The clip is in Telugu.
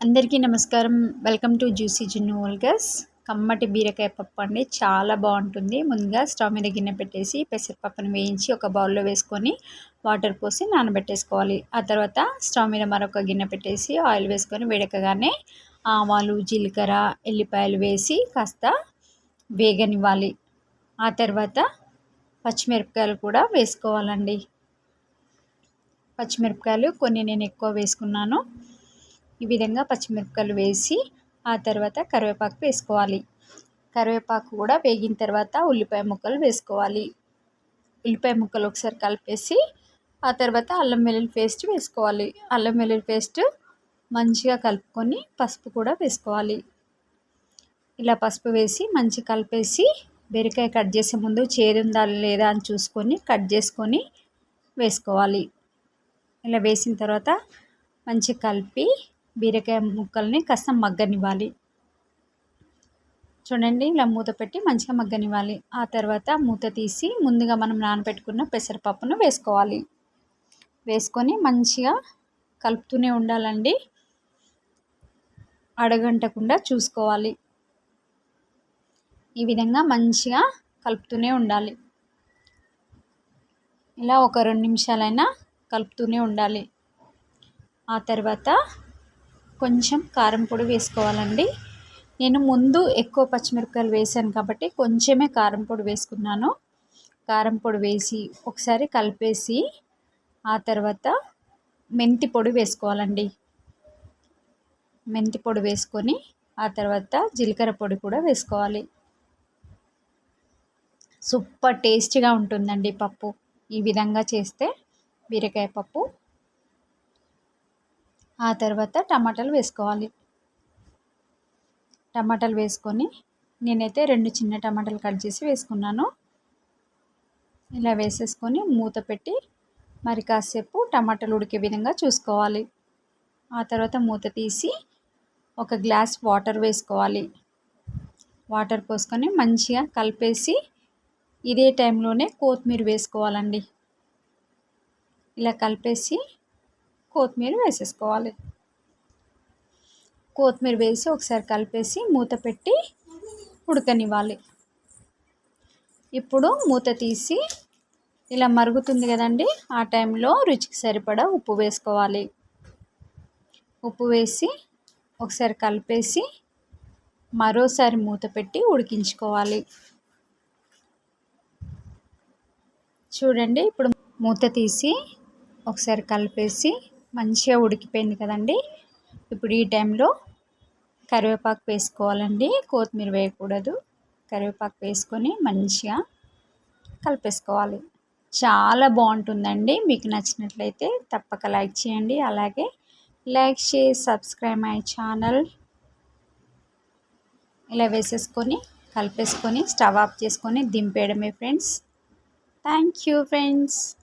అందరికీ నమస్కారం. వెల్కమ్ టు జ్యూసీ జిన్ను ఓల్గస్ కమ్మటి బీరకాయ పప్పు అండి. చాలా బాగుంటుంది. ముందుగా స్టవ్ మీద గిన్నె పెట్టేసి పెసరపప్పును వేయించి ఒక బౌల్లో వేసుకొని వాటర్ పోసి నానబెట్టేసుకోవాలి. ఆ తర్వాత స్టవ్ మీద మరొక గిన్నె పెట్టేసి ఆయిల్ వేసుకొని వేడకగానే ఆవాలు జీలకర్ర ఎల్లిపాయలు వేసి కాస్త వేగనివ్వాలి. ఆ తర్వాత పచ్చిమిరపకాయలు కూడా వేసుకోవాలండి. పచ్చిమిరపకాయలు కొన్ని నేను ఎక్కువ వేసుకున్నాను. ఈ విధంగా పచ్చిమిరపకాయలు వేసి ఆ తర్వాత కరివేపాకు వేసుకోవాలి. కరివేపాకు కూడా వేగిన తర్వాత ఉల్లిపాయ ముక్కలు వేసుకోవాలి. ఉల్లిపాయ ముక్కలు ఒకసారి కలిపేసి ఆ తర్వాత అల్లం వెల్లుల్లి పేస్ట్ వేసుకోవాలి. అల్లం వెల్లుల్లి పేస్ట్ మంచిగా కలుపుకొని పసుపు కూడా వేసుకోవాలి. ఇలా పసుపు వేసి మంచిగా కలిపేసి బీరకాయ కట్ చేసే ముందు చేదుందా లేదా అని చూసుకొని కట్ చేసుకొని వేసుకోవాలి. ఇలా వేసిన తర్వాత మంచిగా కలిపి బీరకాయ ముక్కల్ని కాస్త మగ్గనివ్వాలి. చూడండి ఇలా మూత పెట్టి మంచిగా మగ్గనివ్వాలి. ఆ తర్వాత మూత తీసి ముందుగా మనం నానబెట్టుకున్న పెసరపప్పును వేసుకోవాలి. వేసుకొని మంచిగా కలుపుతూనే ఉండాలండి. అడగంటకుండా చూసుకోవాలి. ఈ విధంగా మంచిగా కలుపుతూనే ఉండాలి. ఇలా ఒక రెండు నిమిషాలైనా కలుపుతూనే ఉండాలి. ఆ తర్వాత కొంచెం కారం పొడి వేసుకోవాలండి. నేను ముందు ఎక్కువ పచ్చిమిరపకాయలు వేసాను కాబట్టి కొంచెమే కారం పొడి వేసుకున్నాను. కారం పొడి వేసి ఒకసారి కలిపేసి ఆ తర్వాత మెంతి పొడి వేసుకోవాలండి. మెంతి పొడి వేసుకొని ఆ తర్వాత జీలకర్ర పొడి కూడా వేసుకోవాలి. సూపర్ టేస్టీగా ఉంటుందండి పప్పు. ఈ విధంగా చేస్తే బీరకాయ పప్పు ఆ తర్వాత టమాటాలు వేసుకోవాలి. టమాటాలు వేసుకొని నేనైతే రెండు చిన్న టమాటాలు కట్ చేసి వేసుకున్నాను. ఇలా వేసేసుకొని మూత పెట్టి మరి కాసేపు టమాటాలు ఉడికే విధంగా చూసుకోవాలి. ఆ తర్వాత మూత తీసి ఒక గ్లాస్ వాటర్ వేసుకోవాలి. వాటర్ పోసుకొని మంచిగా కలిపేసి ఇదే టైంలోనే కొత్తిమీర వేసుకోవాలండి. ఇలా కలిపేసి కొత్తిమీర వేసేసుకోవాలి. కొత్తిమీర వేసి ఒకసారి కలిపేసి మూత పెట్టి ఉడకనివ్వాలి. ఇప్పుడు మూత తీసి ఇలా మరుగుతుంది కదండి ఆ టైంలో రుచికి సరిపడా ఉప్పు వేసుకోవాలి. ఉప్పు వేసి ఒకసారి కలిపేసి మరోసారి మూత పెట్టి ఉడికించుకోవాలి. చూడండి ఇప్పుడు మూత తీసి ఒకసారి కలిపేసి మంచిగా ఉడికిపోయింది కదండి. ఇప్పుడు ఈ టైంలో కరివేపాకు వేసుకోవాలండి. కొత్తిమీర వేయకూడదు. కరివేపాకు వేసుకొని మంచిగా కలిపేసుకోవాలి. చాలా బాగుంటుందండి. మీకు నచ్చినట్లయితే తప్పక లైక్ చేయండి. అలాగే లైక్ చేసి సబ్స్క్రైబ్ మై ఛానల్ ఇలా వేసేసుకొని కలిపేసుకొని స్టవ్ ఆఫ్ చేసుకొని దింపేయడమే ఫ్రెండ్స్. Thank you friends.